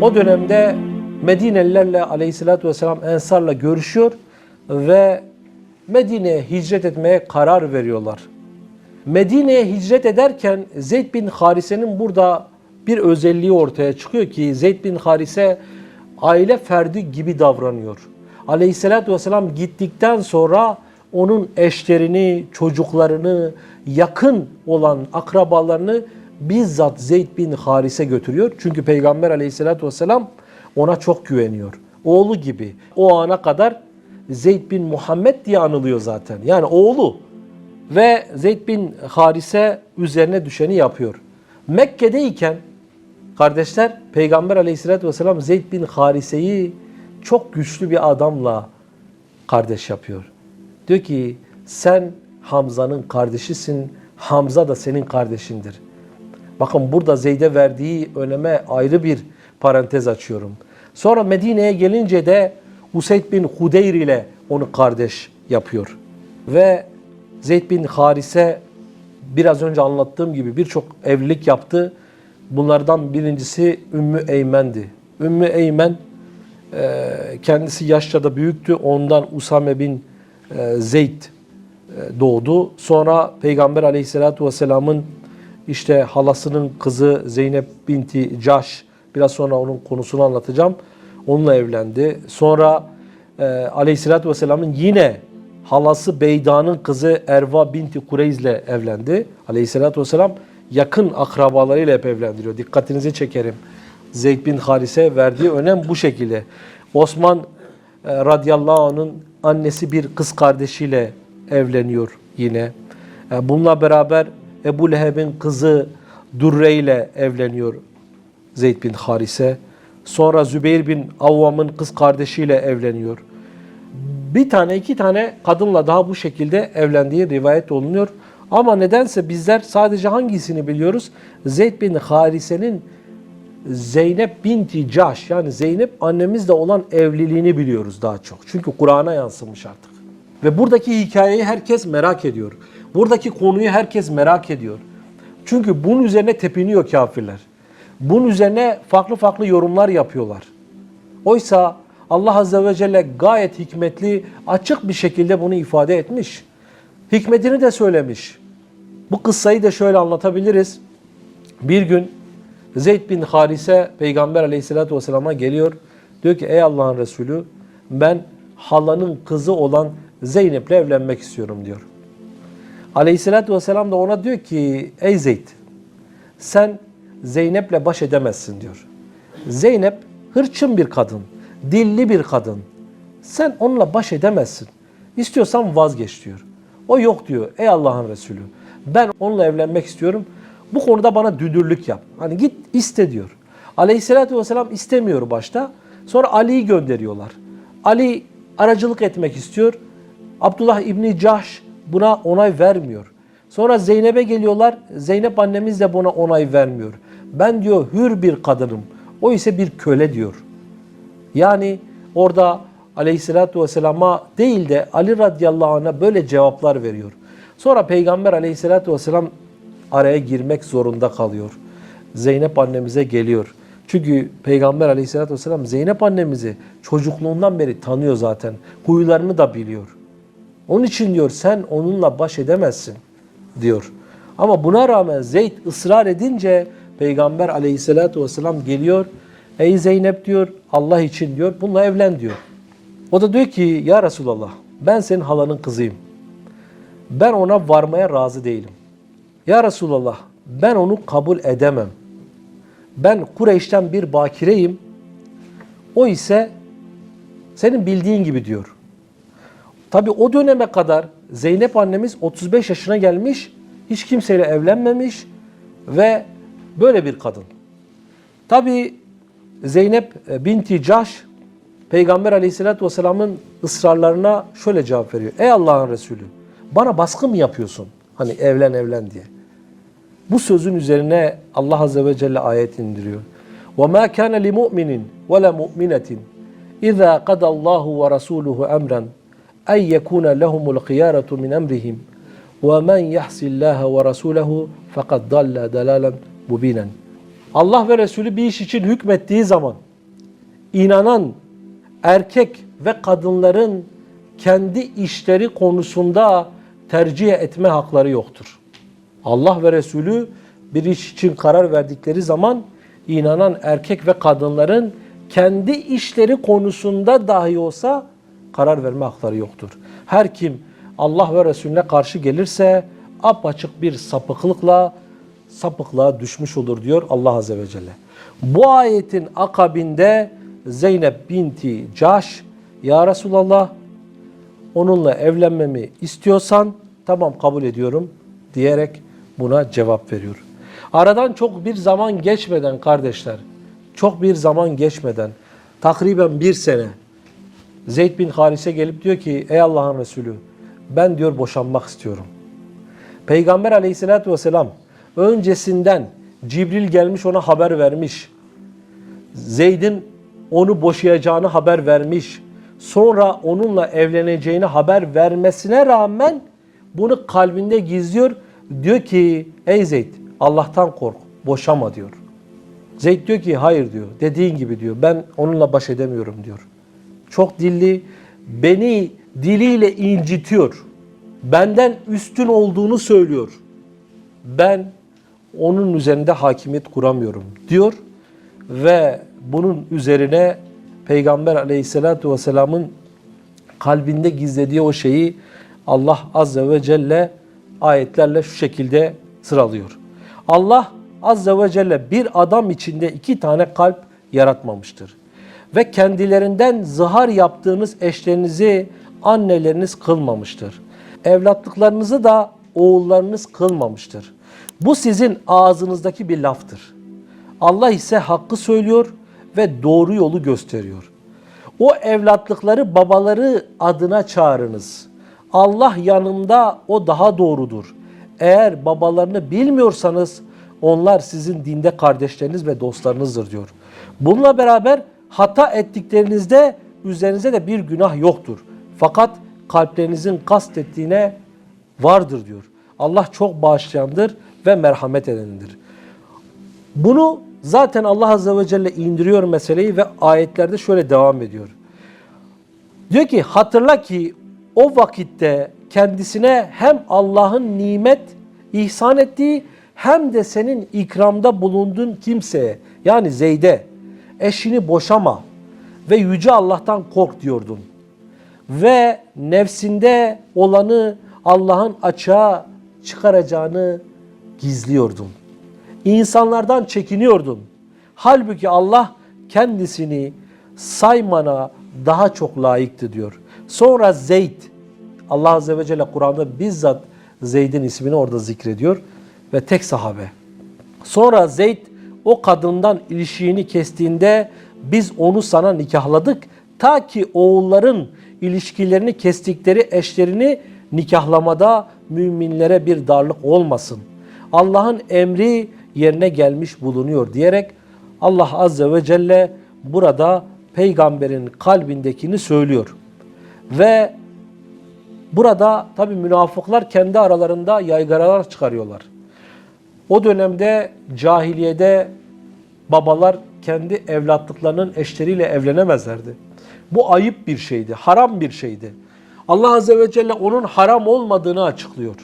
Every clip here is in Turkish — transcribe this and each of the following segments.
O dönemde Medinelilerle aleyhissalatü vesselam Ensar'la görüşüyor ve Medine'ye hicret etmeye karar veriyorlar. Medine'ye hicret ederken Zeyd bin Harise'nin burada bir özelliği ortaya çıkıyor ki Zeyd bin Harise aile ferdi gibi davranıyor. Aleyhissalatü vesselam gittikten sonra onun eşlerini, çocuklarını, yakın olan akrabalarını bizzat Zeyd bin Harise götürüyor. Çünkü Peygamber aleyhissalatü vesselam ona çok güveniyor. Oğlu gibi. O ana kadar Zeyd bin Muhammed diye anılıyor zaten. Yani oğlu. Ve Zeyd bin Harise üzerine düşeni yapıyor. Mekke'deyken kardeşler Peygamber aleyhissalatü vesselam Zeyd bin Harise'yi çok güçlü bir adamla kardeş yapıyor. Diyor ki sen Hamza'nın kardeşisin, Hamza da senin kardeşindir. Bakın burada Zeyd'e verdiği öneme ayrı bir parantez açıyorum. Sonra Medine'ye gelince de Useyd bin Hudeyr ile onu kardeş yapıyor. Ve Zeyd bin Harise biraz önce anlattığım gibi birçok evlilik yaptı. Bunlardan birincisi Ümmü Eymen'di. Ümmü Eymen e, kendisi yaşça da büyüktü. Ondan Usame bin e, Zeyd e, doğdu. Sonra Peygamber aleyhissalatü vesselamın işte halasının kızı Zeynep binti Caş, biraz sonra onun konusunu anlatacağım. Onunla evlendi. Sonra e, aleyhissalatü vesselamın yine halası Beyda'nın kızı Erva binti Kureyz ile evlendi. Aleyhissalatü vesselam yakın akrabalarıyla hep evlendiriyor. Dikkatinizi çekerim. Zeyd bin Harise verdiği önem bu şekilde. Osman e, radıyallahu anh'ın annesi bir kız kardeşiyle evleniyor yine. E, bununla beraber Ebu Leheb'in kızı Durre ile evleniyor Zeyd bin Harise. Sonra Zübeyir bin Avvam'ın kız kardeşiyle evleniyor. Bir tane iki tane kadınla daha bu şekilde evlendiği rivayet olunuyor. Ama nedense bizler sadece hangisini biliyoruz? Zeyd bin Harise'nin Zeynep binti Caş yani Zeynep annemizle olan evliliğini biliyoruz daha çok. Çünkü Kur'an'a yansımış artık. Ve buradaki hikayeyi herkes merak ediyor. Buradaki konuyu herkes merak ediyor. Çünkü bunun üzerine tepiniyor kafirler. Bunun üzerine farklı farklı yorumlar yapıyorlar. Oysa Allah Azze ve Celle gayet hikmetli, açık bir şekilde bunu ifade etmiş. Hikmetini de söylemiş. Bu kıssayı da şöyle anlatabiliriz. Bir gün Zeyd bin Harise Peygamber aleyhissalatü vesselam'a geliyor. Diyor ki ey Allah'ın Resulü ben halanın kızı olan Zeynep'le evlenmek istiyorum diyor. Aleyhissalatü vesselam da ona diyor ki ey Zeyd sen Zeynep'le baş edemezsin diyor. Zeynep hırçın bir kadın, dilli bir kadın. Sen onunla baş edemezsin. İstiyorsan vazgeç diyor. O yok diyor ey Allah'ın Resulü. Ben onunla evlenmek istiyorum. Bu konuda bana düdürlük yap. Hani git iste diyor. Aleyhissalatü vesselam istemiyor başta. Sonra Ali'yi gönderiyorlar. Ali aracılık etmek istiyor. Abdullah İbni Cahş buna onay vermiyor. Sonra Zeynep'e geliyorlar. Zeynep annemiz de buna onay vermiyor. Ben diyor hür bir kadınım. O ise bir köle diyor. Yani orada aleyhissalatü vesselama değil de Ali radıyallahu anh'a böyle cevaplar veriyor. Sonra Peygamber aleyhissalatü vesselam araya girmek zorunda kalıyor. Zeynep annemize geliyor. Çünkü Peygamber aleyhissalatü vesselam Zeynep annemizi çocukluğundan beri tanıyor zaten. Huylarını da biliyor. Onun için diyor sen onunla baş edemezsin diyor. Ama buna rağmen Zeyd ısrar edince Peygamber aleyhissalatü vesselam geliyor. Ey Zeynep diyor Allah için diyor bununla evlen diyor. O da diyor ki ya Resulallah ben senin halanın kızıyım. Ben ona varmaya razı değilim. Ya Resulallah ben onu kabul edemem. Ben Kureyş'ten bir bakireyim. O ise senin bildiğin gibi diyor. Tabi o döneme kadar Zeynep annemiz 35 yaşına gelmiş, hiç kimseyle evlenmemiş ve böyle bir kadın. Tabi Zeynep e, binti Caş Peygamber aleyhissalatü vesselamın ısrarlarına şöyle cevap veriyor. Ey Allah'ın Resulü bana baskı mı yapıyorsun? Hani evlen evlen diye. Bu sözün üzerine Allah Azze ve Celle ayet indiriyor. وَمَا كَانَ لِمُؤْمِنٍ وَلَا مُؤْمِنَةٍ اِذَا قَدَ اللّٰهُ وَرَسُولُهُ اَمْرًا en yekuna lehumul khiyaratu min emrihim ve men yahsillaha ve rasulehu fakat dalla dalalen. Allah ve Resulü bir iş için hükmettiği zaman inanan erkek ve kadınların kendi işleri konusunda tercih etme hakları yoktur. Allah ve Resulü bir iş için karar verdikleri zaman inanan erkek ve kadınların kendi işleri konusunda dahi olsa karar verme hakları yoktur. Her kim Allah ve Resulüne karşı gelirse apaçık bir sapıklıkla sapıklığa düşmüş olur diyor Allah Azze ve Celle. Bu ayetin akabinde Zeynep binti Caş Ya Resulallah onunla evlenmemi istiyorsan tamam kabul ediyorum diyerek buna cevap veriyor. Aradan çok bir zaman geçmeden kardeşler, çok bir zaman geçmeden takriben bir sene Zeyd bin Harise gelip diyor ki ey Allah'ın Resulü ben diyor boşanmak istiyorum. Peygamber aleyhissalatü vesselam öncesinden Cibril gelmiş ona haber vermiş. Zeyd'in onu boşayacağını haber vermiş. Sonra onunla evleneceğini haber vermesine rağmen bunu kalbinde gizliyor. Diyor ki ey Zeyd Allah'tan kork boşama diyor. Zeyd diyor ki hayır diyor dediğin gibi diyor ben onunla baş edemiyorum diyor. Çok dilli beni diliyle incitiyor. Benden üstün olduğunu söylüyor. Ben onun üzerinde hakimiyet kuramıyorum diyor ve bunun üzerine Peygamber aleyhissalatu vesselamın kalbinde gizlediği o şeyi Allah azze ve celle ayetlerle şu şekilde sıralıyor. Allah azze ve celle bir adam içinde iki tane kalp yaratmamıştır. Ve kendilerinden zihar yaptığınız eşlerinizi anneleriniz kılmamıştır. Evlatlıklarınızı da oğullarınız kılmamıştır. Bu sizin ağzınızdaki bir laftır. Allah ise hakkı söylüyor ve doğru yolu gösteriyor. O evlatlıkları babaları adına çağırınız. Allah yanında o daha doğrudur. Eğer babalarını bilmiyorsanız onlar sizin dinde kardeşleriniz ve dostlarınızdır diyor. Bununla beraber hata ettiklerinizde üzerinize de bir günah yoktur. Fakat kalplerinizin kastettiğine vardır diyor. Allah çok bağışlayandır ve merhamet edendir. Bunu zaten Allah Azze ve Celle indiriyor meseleyi ve ayetlerde şöyle devam ediyor. Diyor ki hatırla ki o vakitte kendisine hem Allah'ın nimet ihsan ettiği hem de senin ikramda bulunduğun kimseye yani Zeyd'e eşini boşama ve yüce Allah'tan kork diyordun. Ve nefsinde olanı Allah'ın açığa çıkaracağını gizliyordun. İnsanlardan çekiniyordun. Halbuki Allah kendisini saymana daha çok layıktı diyor. Sonra Zeyd, Allah Azze ve Celle Kur'an'da bizzat Zeyd'in ismini orada zikrediyor ve tek sahabe. Sonra Zeyd o kadından ilişiğini kestiğinde biz onu sana nikahladık ta ki oğulların ilişkilerini kestikleri eşlerini nikahlamada müminlere bir darlık olmasın. Allah'ın emri yerine gelmiş bulunuyor diyerek Allah Azze ve Celle burada peygamberin kalbindekini söylüyor. Ve burada tabi münafıklar kendi aralarında yaygaralar çıkarıyorlar. O dönemde cahiliyede babalar kendi evlatlıklarının eşleriyle evlenemezlerdi. Bu ayıp bir şeydi, haram bir şeydi. Allah Azze ve Celle onun haram olmadığını açıklıyor.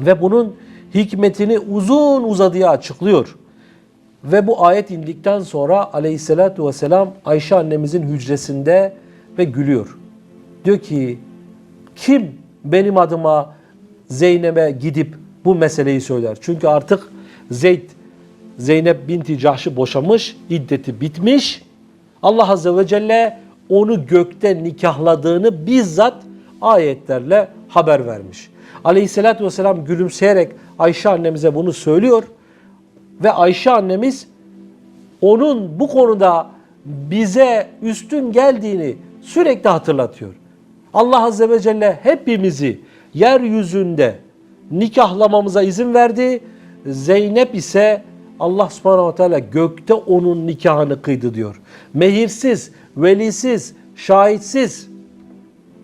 Ve bunun hikmetini uzun uzadıya açıklıyor. Ve bu ayet indikten sonra aleyhissalatu vesselam Ayşe annemizin hücresinde ve gülüyor. Diyor ki kim benim adıma Zeynep'e gidip bu meseleyi söyler? Çünkü artık Zeyd Zeynep binti Cahş'ı boşamış, iddeti bitmiş. Allah Azze ve Celle onu gökte nikahladığını bizzat ayetlerle haber vermiş. Aleyhissalatü vesselam gülümseyerek Ayşe annemize bunu söylüyor. Ve Ayşe annemiz onun bu konuda bize üstün geldiğini sürekli hatırlatıyor. Allah Azze ve Celle hepimizi yeryüzünde nikahlamamıza izin verdi. Zeynep ise Allah subhanahu teala gökte onun nikahını kıydı diyor. Mehirsiz, velisiz, şahitsiz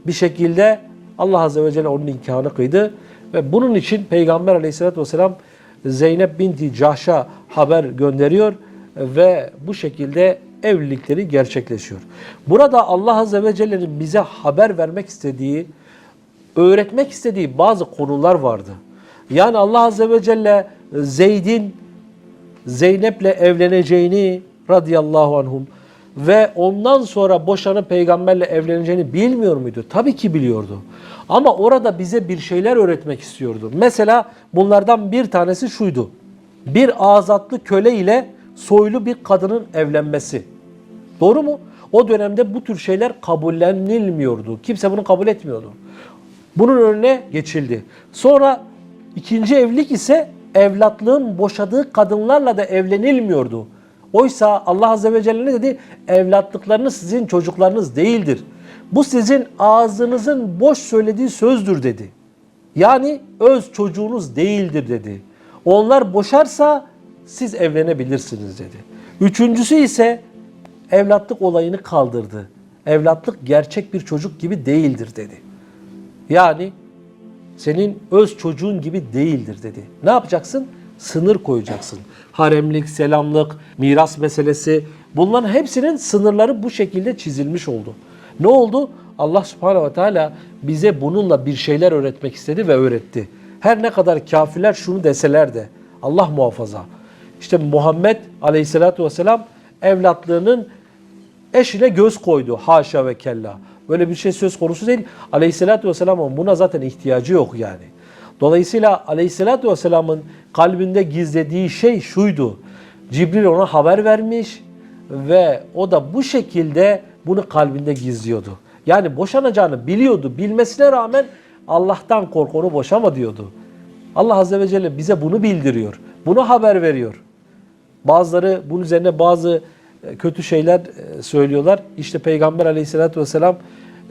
bir şekilde Allah Azze ve Celle onun nikahını kıydı. Ve bunun için Peygamber aleyhissalatü vesselam Zeynep binti Cahş'a haber gönderiyor ve bu şekilde evlilikleri gerçekleşiyor. Burada Allah Azze ve Celle'nin bize haber vermek istediği, öğretmek istediği bazı konular vardı. Yani Allah Azze ve Celle Zeyd'in Zeynep'le evleneceğini radıyallahu anhum ve ondan sonra boşanıp peygamberle evleneceğini bilmiyor muydu? Tabii ki biliyordu. Ama orada bize bir şeyler öğretmek istiyordu. Mesela bunlardan bir tanesi şuydu. Bir azatlı köle ile soylu bir kadının evlenmesi. Doğru mu? O dönemde bu tür şeyler kabullenilmiyordu. Kimse bunu kabul etmiyordu. Bunun önüne geçildi. Sonra ikinci evlilik ise evlatlığın boşadığı kadınlarla da evlenilmiyordu. Oysa Allah Azze ve Celle ne dedi? Evlatlıklarınız sizin çocuklarınız değildir. Bu sizin ağzınızın boş söylediği sözdür dedi. Yani öz çocuğunuz değildir dedi. Onlar boşarsa siz evlenebilirsiniz dedi. Üçüncüsü ise evlatlık olayını kaldırdı. Evlatlık gerçek bir çocuk gibi değildir dedi. Yani senin öz çocuğun gibi değildir dedi. Ne yapacaksın? Sınır koyacaksın. Haremlik, selamlık, miras meselesi bunların hepsinin sınırları bu şekilde çizilmiş oldu. Ne oldu? Allah subhanehu ve teala bize bununla bir şeyler öğretmek istedi ve öğretti. Her ne kadar kafirler şunu deseler de Allah muhafaza. İşte Muhammed aleyhissalatü vesselam evlatlığının eşine göz koydu. Haşa ve kella. Böyle bir şey söz konusu değil. Aleyhissalatü vesselamın buna zaten ihtiyacı yok yani. Dolayısıyla aleyhissalatü vesselamın kalbinde gizlediği şey şuydu. Cibril ona haber vermiş ve o da bu şekilde bunu kalbinde gizliyordu. Yani boşanacağını biliyordu. Bilmesine rağmen Allah'tan kork onu boşama diyordu. Allah Azze ve Celle bize bunu bildiriyor. Bunu haber veriyor. Bazıları bunun üzerine bazı kötü şeyler e, söylüyorlar. İşte Peygamber aleyhissalatü vesselam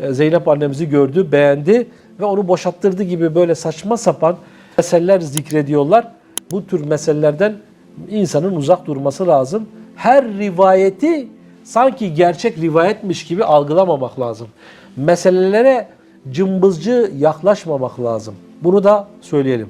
e, Zeynep annemizi gördü, beğendi ve onu boşattırdı gibi böyle saçma sapan meseleler zikrediyorlar. Bu tür meselelerden insanın uzak durması lazım. Her rivayeti sanki gerçek rivayetmiş gibi algılamamak lazım. Meselelere cımbızcı yaklaşmamak lazım. Bunu da söyleyelim.